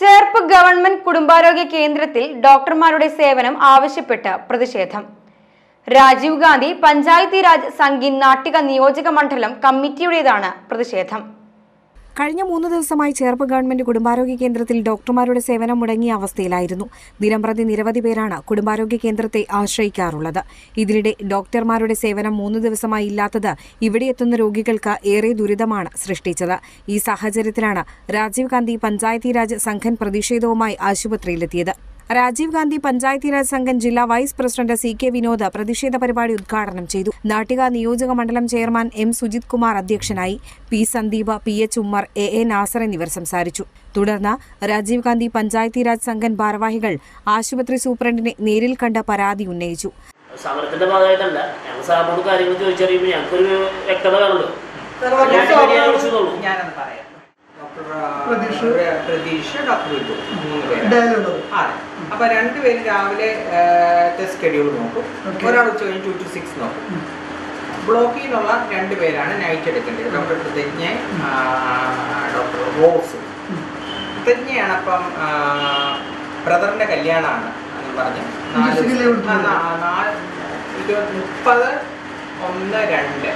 Cherpu government കുടുംബാരോഗ്യ കേന്ദ്രത്തിൽ ഡോക്ടർമാരുടെ സേവനം ആവശ്യപ്പെട്ട് പ്രതിഷേധം. രാജീവ് ഗാന്ധി പഞ്ചായത്തി രാജ് സംഗീൻ നാട്ടിക നിയോജക മണ്ഡലം കമ്മിറ്റിയുടേതാണ് പ്രതിഷേധം. കഴിഞ്ഞ മൂന്ന് ദിവസമായി ചേർപ്പ് ഗവൺമെന്റ് കുടുംബാരോഗ്യ കേന്ദ്രത്തിൽ ഡോക്ടർമാരുടെ സേവനം മുടങ്ങിയ അവസ്ഥയിലായിരുന്നു. ദിനംപ്രതി നിരവധി പേരാണ് കുടുംബാരോഗ്യ കേന്ദ്രത്തെ ആശ്രയിക്കാറുള്ളത്. ഇതിനിടെ ഡോക്ടർമാരുടെ സേവനം മൂന്ന് ദിവസമായി ഇല്ലാത്തത് ഇവിടെ എത്തുന്ന രോഗികൾക്ക് ഏറെ ദുരിതമാണ് സൃഷ്ടിച്ചത്. ഈ സാഹചര്യത്തിലാണ് രാജീവ് ഗാന്ധി പഞ്ചായത്തീരാജ് സംഘൻ പ്രതിഷേധവുമായി ആശുപത്രിയിലെത്തിയത്. രാജീവ് ഗാന്ധി പഞ്ചായത്തി രാജ് സംഘം ജില്ലാ vice president C K Vinod പ്രതിഷേധ പരിപാടി ഉദ്ഘാടനം ചെയ്തു. നാട്ടിക നിയോജക മണ്ഡലം ചെയർമാൻ എം സുജിത് കുമാർ അധ്യക്ഷനായി P Sandeep P H Ummer A A Nasar എന്നിവർ സംസാരിച്ചു. തുടർന്ന് രാജീവ് ഗാന്ധി പഞ്ചായത്തി രാജ് സംഘൻ ഭാരവാഹികൾ ആശുപത്രി സൂപ്രണ്ടിനെ നേരിൽ കണ്ട് പരാതി ഉന്നയിച്ചു. സമരത്തിന്റെ ഭാഗമായിട്ടല്ല. ഞങ്ങൾ സാറിനോട് കാര്യങ്ങൾ ചോദിച്ചറിയുമ്പോൾ ഞങ്ങൾക്കൊരു വ്യക്തത കാണുള്ളൂ. ഞാനത് പറയാം. പ്രതീക്ഷ പ്രതീഷ് ഡോക്ടർ മൂന്ന് അതെ. അപ്പൊ രണ്ടുപേരും രാവിലെ ടെസ്റ്റ് ഷെഡ്യൂൾ നോക്കും. ഒരാൾ ഉച്ച കഴിഞ്ഞ് ടു ടു സിക്സ് നോക്കും. ബ്ലോക്കിൽ നിന്നുള്ള രണ്ട് പേരാണ് നൈറ്റ് എടുക്കേണ്ടത്. ഡോക്ടർ പ്രതിജ്ഞ ഡോക്ടർ റോസ്. പ്രതിജ്ഞയാണ് അപ്പം ബ്രദറിന്റെ കല്യാണമാണ് എന്ന് പറഞ്ഞ്. നാല് ഇരുപത് മുപ്പത് ഒന്ന് രണ്ട്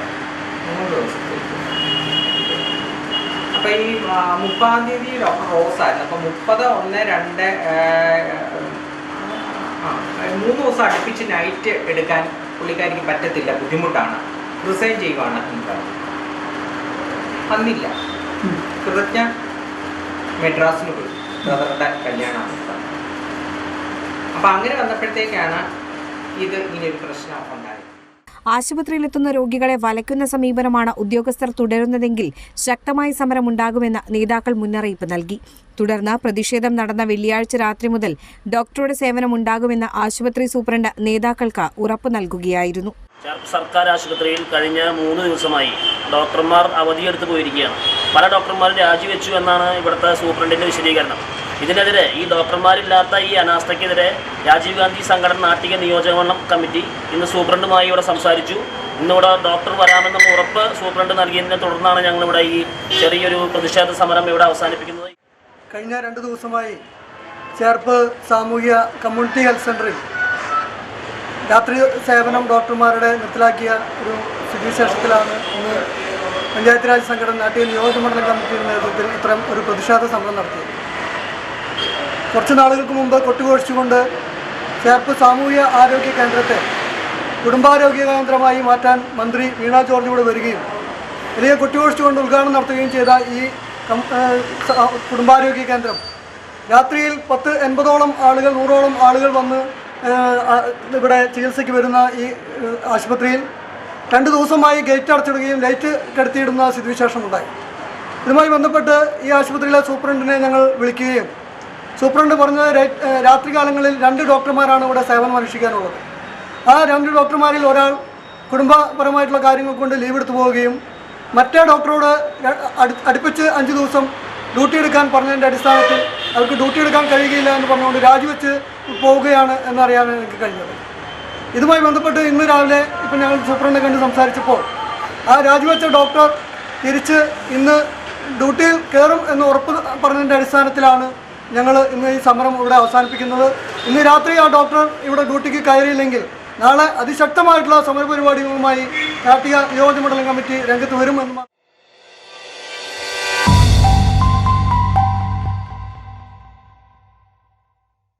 മൂന്ന് ദിവസത്തേക്ക്. അപ്പൊ ഈ മുപ്പതാം തീയതി ഡോക്ടർ റോസ് ആയിരുന്നു. അപ്പൊ മുപ്പത് ഒന്ന് രണ്ട് മൂന്ന് ദിവസം അടുപ്പിച്ച് നൈറ്റ് എടുക്കാൻ പുള്ളിക്കാരിക്ക് പറ്റത്തില്ല. ബുദ്ധിമുട്ടാണ്. റിസൈൻ ചെയ്യുവാണ് അന്നില്ല വന്നില്ല. കൃതജ്ഞ മെഡ്രാസിന് പോയി. ബ്രദറുടെ കല്യാണമാണ് അപ്പൊ അങ്ങനെ വന്നപ്പോഴത്തേക്കാണ് ഇത് ഇങ്ങനെ ഒരു പ്രശ്നം ഉണ്ടായത്. ആശുപത്രിയിലെത്തുന്ന രോഗികളെ വലയ്ക്കുന്ന സമീപനമാണ് ഉദ്യോഗസ്ഥർ തുടരുന്നതെങ്കിൽ ശക്തമായ സമരമുണ്ടാകുമെന്ന് നേതാക്കൾ മുന്നറിയിപ്പ് നൽകി. തുടർന്ന് പ്രതിഷേധം നടന്ന വെള്ളിയാഴ്ച രാത്രി മുതൽ ഡോക്ടറുടെ സേവനമുണ്ടാകുമെന്ന് ആശുപത്രി സൂപ്രണ്ട് നേതാക്കൾക്ക് ഉറപ്പു നൽകുകയായിരുന്നു. സർക്കാർ ആശുപത്രിയിൽ കഴിഞ്ഞ മൂന്ന് ദിവസമായി ഡോക്ടർമാർ അവധിയെടുത്ത് പോയിരിക്കുകയാണ്. പല ഡോക്ടർമാരും രാജിവെച്ചു എന്നാണ് ഇവിടുത്തെ സൂപ്രണ്ടിന്റെ വിശദീകരണം. ഇതിനെതിരെ ഈ ഡോക്ടർമാരില്ലാത്ത ഈ അനാസ്ഥയ്ക്കെതിരെ രാജീവ് ഗാന്ധി സംഘടന നാട്ടിക നിയോജകമണ്ഡലം കമ്മിറ്റി ഇന്ന് സൂപ്രണ്ടുമായി ഇവിടെ സംസാരിച്ചു. ഇന്നിവിടെ ഡോക്ടർ വരാമെന്ന ഉറപ്പ് സൂപ്രണ്ട് നൽകിയതിനെ തുടർന്നാണ് ഞങ്ങളിവിടെ ഈ ചെറിയൊരു പ്രതിഷേധ സമരം ഇവിടെ അവസാനിപ്പിക്കുന്നത്. കഴിഞ്ഞ രണ്ട് ദിവസമായി ചേർപ്പ് സാമൂഹ്യ കമ്മ്യൂണിറ്റി ഹെൽത്ത് സെന്ററിൽ രാത്രി സേവനം ഡോക്ടർമാരുടെ നിർത്തലാക്കിയ ഒരു സ്ഥിതിശേഷത്തിലാണ് ഇന്ന് പഞ്ചായത്ത് രാജ് സംഘടന നാട്ടിക നിയോജകമണ്ഡലം കമ്മിറ്റിയുടെ നേതൃത്വത്തിൽ ഇത്തരം ഒരു പ്രതിഷേധ സമരം നടത്തിയത്. കുറച്ച് നാളുകൾക്ക് മുമ്പ് കൊട്ടുഘോഷിച്ചുകൊണ്ട് ചേർപ്പ് സാമൂഹ്യ ആരോഗ്യ കേന്ദ്രത്തെ കുടുംബാരോഗ്യ കേന്ദ്രമായി മാറ്റാൻ മന്ത്രി വീണ ജോർജ് ഇവിടെ വരികയും വലിയ കൊട്ടുകോഴിച്ചുകൊണ്ട് ഉദ്ഘാടനം നടത്തുകയും ചെയ്ത ഈ കുടുംബാരോഗ്യ കേന്ദ്രം രാത്രിയിൽ പത്ത് എൺപതോളം ആളുകൾ നൂറോളം ആളുകൾ വന്ന് ഇവിടെ ചികിത്സയ്ക്ക് വരുന്ന ഈ ആശുപത്രിയിൽ രണ്ട് ദിവസമായി ഗേറ്റ് അടച്ചിടുകയും ലൈറ്റ് കെടുത്തിയിടുന്ന സ്ഥിതിവിശേഷമുണ്ടായി. ഇതുമായി ബന്ധപ്പെട്ട് ഈ ആശുപത്രിയിലെ സൂപ്രണ്ടിനെ ഞങ്ങൾ വിളിക്കുകയും സൂപ്രണ്ട് പറഞ്ഞത് രാത്രികാലങ്ങളിൽ രണ്ട് ഡോക്ടർമാരാണ് ഇവിടെ സേവനം അനുഷ്ഠിക്കാനുള്ളത് ആ രണ്ട് ഡോക്ടർമാരിൽ ഒരാൾ കുടുംബപരമായിട്ടുള്ള കാര്യങ്ങൾ കൊണ്ട് ലീവ് എടുത്തു പോവുകയും മറ്റേ ഡോക്ടറോട് അടുപ്പിച്ച് അഞ്ച് ദിവസം ഡ്യൂട്ടി എടുക്കാൻ പറഞ്ഞതിന്റെ അടിസ്ഥാനത്തിൽ അവർക്ക് ഡ്യൂട്ടി എടുക്കാൻ കഴിയുകയില്ല എന്ന് പറഞ്ഞുകൊണ്ട് രാജിവെച്ച് പോവുകയാണ് എന്നറിയാൻ എനിക്ക് കഴിഞ്ഞത്. ഇതുമായി ബന്ധപ്പെട്ട് ഇന്ന് രാവിലെ ഇപ്പം ഞങ്ങൾ സൂപ്രണ്ടിനെ കണ്ട് സംസാരിച്ചപ്പോൾ ആ രാജിവെച്ച ഡോക്ടർ തിരിച്ച് ഇന്ന് ഡ്യൂട്ടിയിൽ കയറും എന്ന് ഉറപ്പ് പറഞ്ഞതിന്റെ അടിസ്ഥാനത്തിലാണ് ഞങ്ങൾ ഇന്ന് ഈ സമരം ഇവിടെ അവസാനിപ്പിക്കുന്നത്. ഇന്ന് രാത്രി ആ ഡോക്ടർ ഇവിടെ ഡ്യൂട്ടിക്ക് കയറിയില്ലെങ്കിൽ നാളെ അതിശക്തമായിട്ടുള്ള സമരപരിപാടികളുമായി കാർത്തിക നിയോജകമണ്ഡലം കമ്മിറ്റി രംഗത്ത് വരുമെന്ന്